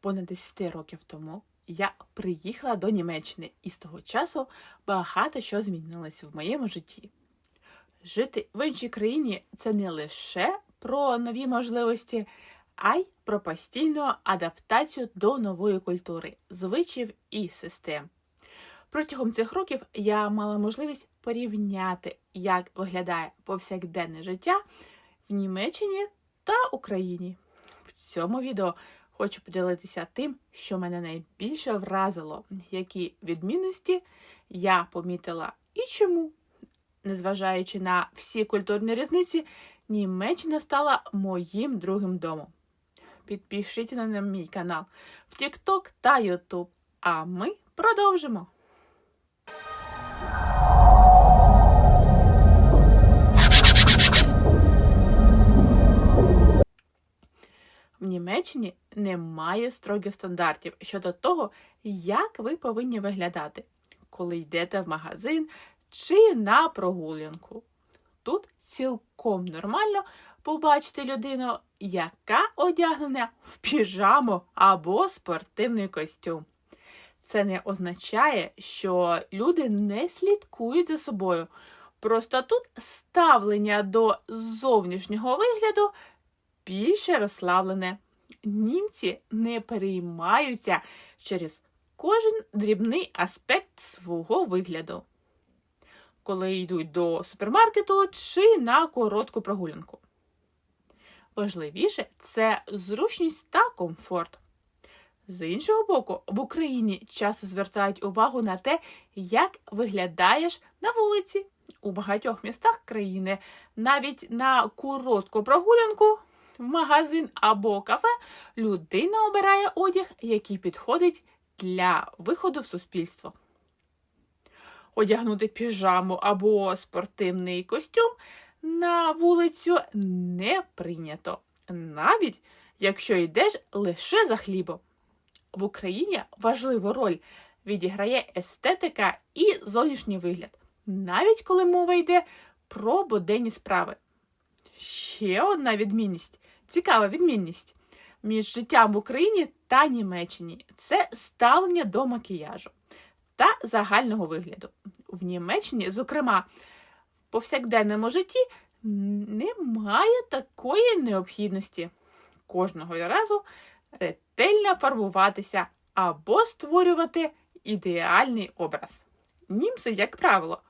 Понад 10 років тому я приїхала до Німеччини, і з того часу багато що змінилося в моєму житті. Жити в іншій країні це не лише про нові можливості, а й про постійну адаптацію до нової культури, звичаїв і систем. Протягом цих років я мала можливість порівняти, як виглядає повсякденне життя в Німеччині та Україні. В цьому відео хочу поділитися тим, що мене найбільше вразило, які відмінності я помітила і чому. Незважаючи на всі культурні різниці, Німеччина стала моїм другим домом. Підпишіться на мій канал в TikTok та YouTube, а ми продовжимо. В Німеччині немає строгих стандартів щодо того, як ви повинні виглядати, коли йдете в магазин чи на прогулянку. Тут цілком нормально побачити людину, яка одягнена в піжаму або спортивний костюм. Це не означає, що люди не слідкують за собою. Просто тут ставлення до зовнішнього вигляду більше розслаблене. Німці не переймаються через кожен дрібний аспект свого вигляду, коли йдуть до супермаркету чи на коротку прогулянку. Важливіше це зручність та комфорт. З іншого боку, в Україні часто звертають увагу на те, як виглядаєш на вулиці. У багатьох містах країни навіть на коротку прогулянку магазин або кафе людина обирає одяг, який підходить для виходу в суспільство. Одягнути піжаму або спортивний костюм на вулицю не прийнято, навіть якщо йдеш лише за хлібом. В Україні важливу роль відіграє естетика і зовнішній вигляд, навіть коли мова йде про буденні справи. Ще одна відмінність, цікава відмінність між життям в Україні та Німеччині це ставлення до макіяжу та загального вигляду. В Німеччині, зокрема, в повсякденному житті немає такої необхідності кожного разу ретельно фарбуватися або створювати ідеальний образ. Німці, як правило,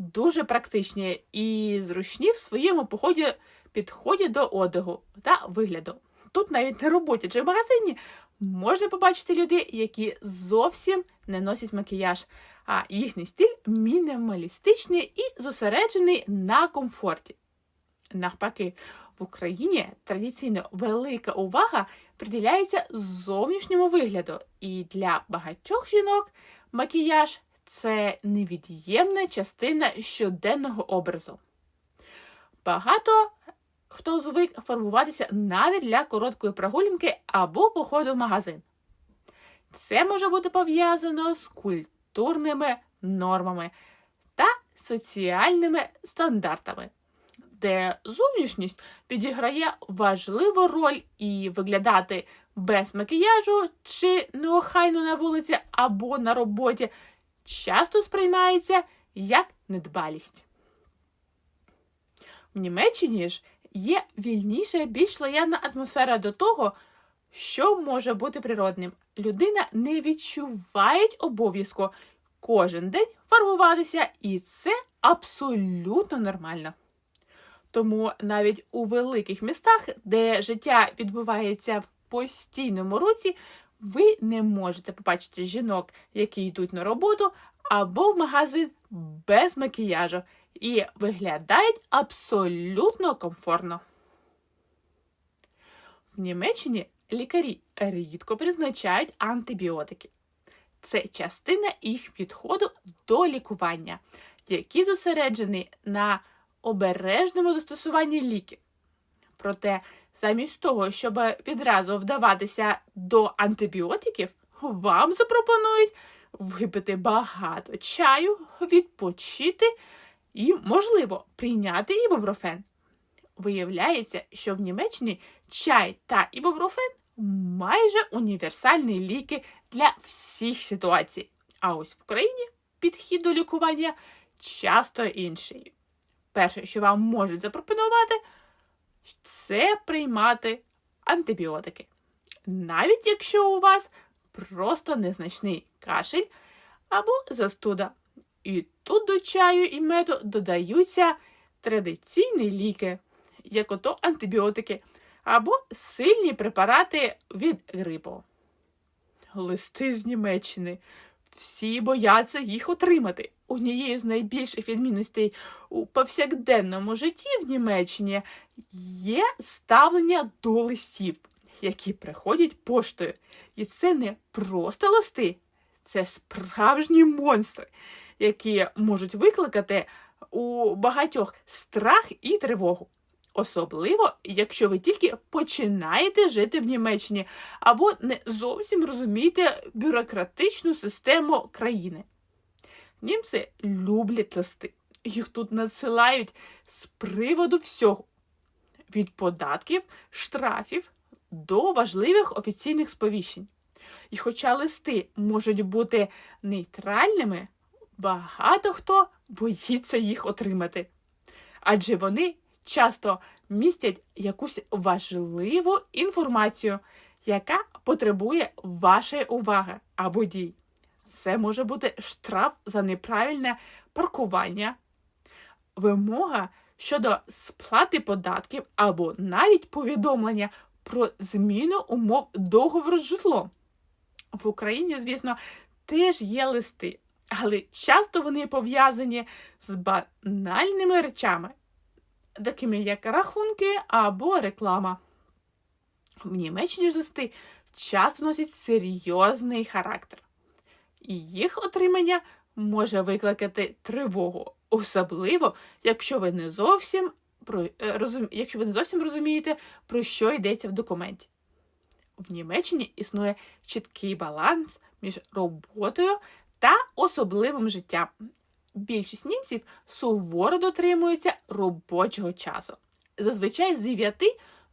дуже практичні і зручні в своєму поході підході до одягу та вигляду. Тут навіть на роботі чи в магазині можна побачити людей, які зовсім не носять макіяж, а їхній стиль мінімалістичний і зосереджений на комфорті. Навпаки, в Україні традиційно велика увага приділяється зовнішньому вигляду, і для багатьох жінок макіяж це невід'ємна частина щоденного образу. Багато хто звик фарбуватися навіть для короткої прогулянки або походу в магазин. Це може бути пов'язано з культурними нормами та соціальними стандартами, де зовнішність підіграє важливу роль і виглядати без макіяжу чи неохайно на вулиці або на роботі часто сприймається як недбалість. В Німеччині ж є вільніша, більш лояльна атмосфера до того, що може бути природним. Людина не відчуває обов'язку кожен день фарбуватися, і це абсолютно нормально. Тому навіть у великих містах, де життя відбувається в постійному руці, ви не можете побачити жінок, які йдуть на роботу або в магазин без макіяжу і виглядають абсолютно комфортно. В Німеччині лікарі рідко призначають антибіотики. Це частина їх підходу до лікування, які зосереджені на обережному застосуванні ліків. Проте, замість того, щоб відразу вдаватися до антибіотиків, вам запропонують випити багато чаю, відпочити і, можливо, прийняти ібупрофен. Виявляється, що в Німеччині чай та ібупрофен майже універсальні ліки для всіх ситуацій. А ось в Україні підхід до лікування часто інший. Перше, що вам можуть запропонувати, це приймати антибіотики. Навіть якщо у вас просто незначний кашель або застуда. І тут до чаю і меду додаються традиційні ліки, як ото антибіотики, або сильні препарати від грипу. Листи з Німеччини. Всі бояться їх отримати. Однією з найбільших відмінностей у повсякденному житті в Німеччині є ставлення до листів, які приходять поштою. І це не просто листи, це справжні монстри, які можуть викликати у багатьох страх і тривогу. Особливо, якщо ви тільки починаєте жити в Німеччині або не зовсім розумієте бюрократичну систему країни. Німці люблять листи. Їх тут надсилають з приводу всього: від податків, штрафів до важливих офіційних сповіщень. І хоча листи можуть бути нейтральними, багато хто боїться їх отримати. Адже вони часто містять якусь важливу інформацію, яка потребує вашої уваги або дій. Це може бути штраф за неправильне паркування, вимога щодо сплати податків або навіть повідомлення про зміну умов договору з житлом. В Україні, звісно, теж є листи, але часто вони пов'язані з банальними речами, такими як рахунки або реклама. В Німеччині ж листи часто носять серйозний характер, і їх отримання може викликати тривогу, особливо, якщо ви не зовсім е, якщо ви не зовсім розумієте, про що йдеться в документі. В Німеччині існує чіткий баланс між роботою та особливим життям. Більшість німців суворо дотримуються робочого часу, зазвичай з 9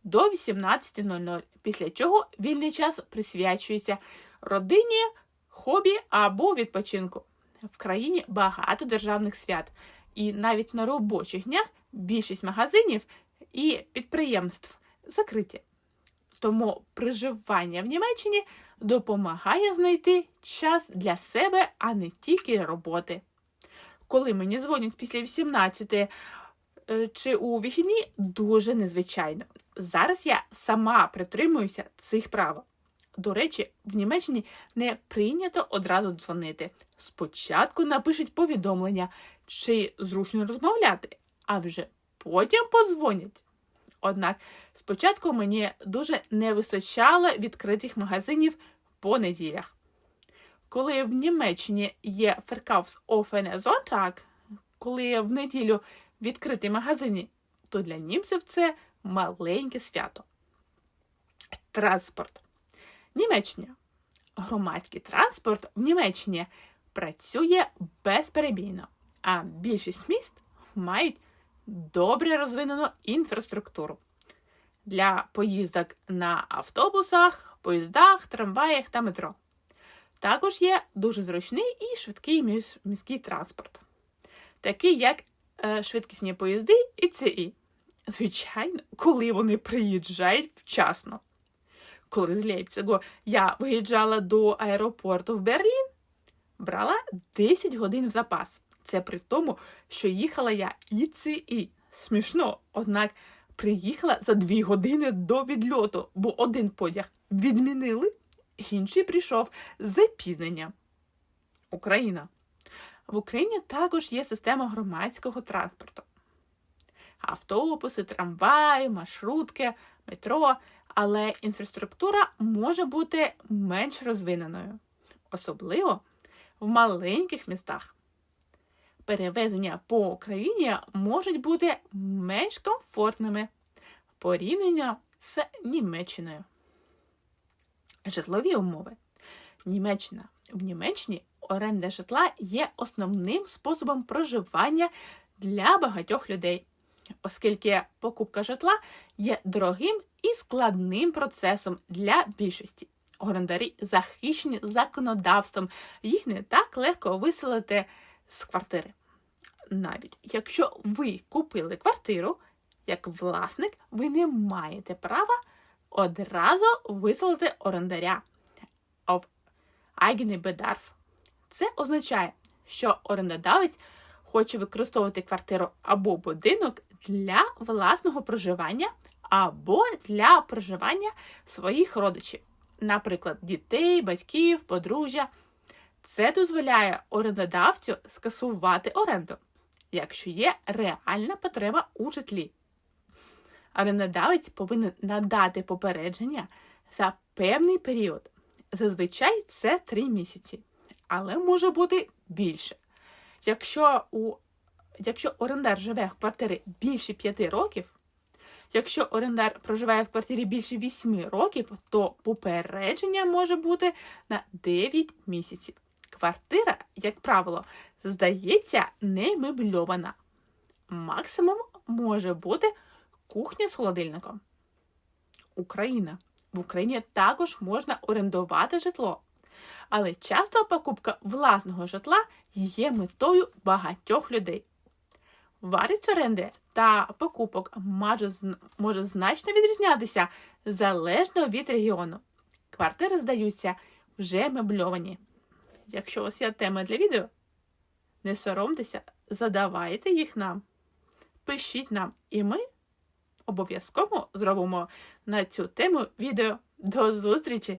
до 18.00, після чого вільний час присвячується родині, хобі або відпочинку. В країні багато державних свят, і навіть на робочих днях більшість магазинів і підприємств закриті. Тому проживання в Німеччині допомагає знайти час для себе, а не тільки роботи. Коли мені дзвонять після 18 е, чи у вихідні, дуже незвичайно. Зараз я сама притримуюся цих правил. До речі, в Німеччині не прийнято одразу дзвонити. Спочатку напишуть повідомлення, чи зручно розмовляти, а вже потім подзвонять. Однак спочатку мені дуже не вистачало відкритих магазинів по неділях. Коли в Німеччині є offene Sonntag, коли в неділю відкриті магазини, то для німців це маленьке свято. Транспорт. Німеччина. Громадський транспорт в Німеччині працює безперебійно, а більшість міст мають добре розвинену інфраструктуру для поїздок на автобусах, поїздах, трамваях та метро. Також є дуже зручний і швидкий міський транспорт, такий як е, швидкісні поїзди і ЦІ. Звичайно, коли вони приїжджають вчасно. Коли з Лейпцигу я виїжджала до аеропорту в Берлін, брала 10 годин в запас. Це при тому, що їхала я ІЦІ. Смішно, однак приїхала за 2 години до відльоту, бо один потяг відмінили, інший прийшов з запізненням. Україна. В Україні також є система громадського транспорту. Автобуси, трамваї, маршрутки, метро, але інфраструктура може бути менш розвиненою, особливо в маленьких містах. Перевезення по Україні можуть бути менш комфортними порівняно з Німеччиною. Житлові умови. Німеччина. В Німеччині оренда житла є основним способом проживання для багатьох людей. оскільки покупка житла є дорогим і складним процесом для більшості. Орендарі захищені законодавством, їх не так легко виселити з квартири. Навіть якщо ви купили квартиру, як власник, ви не маєте права одразу виселити орендаря of Eigenbedarf. Це означає, що орендодавець хоче використовувати квартиру або будинок для власного проживання, або для проживання своїх родичів, наприклад, дітей, батьків, подружжя. Це дозволяє орендодавцю скасувати оренду, якщо є реальна потреба у житлі. Орендодавець повинен надати попередження за певний період. Зазвичай це 3 місяці, але може бути більше. Якщо, у, якщо орендар живе в квартирі більше 5 років, якщо орендар проживає в квартирі більше 8 років, то попередження може бути на 9 місяців. Квартира, як правило, здається не мебльована. Максимум може бути кухня з холодильником. Україна. В Україні також можна орендувати житло. Але часто покупка власного житла є метою багатьох людей. Вартість оренди та покупок може, значно відрізнятися залежно від регіону. Квартири здаються вже мебльовані. Якщо у вас є теми для відео, не соромтеся, задавайте їх нам. Пишіть нам, і ми обов'язково зробимо на цю тему відео. До зустрічі!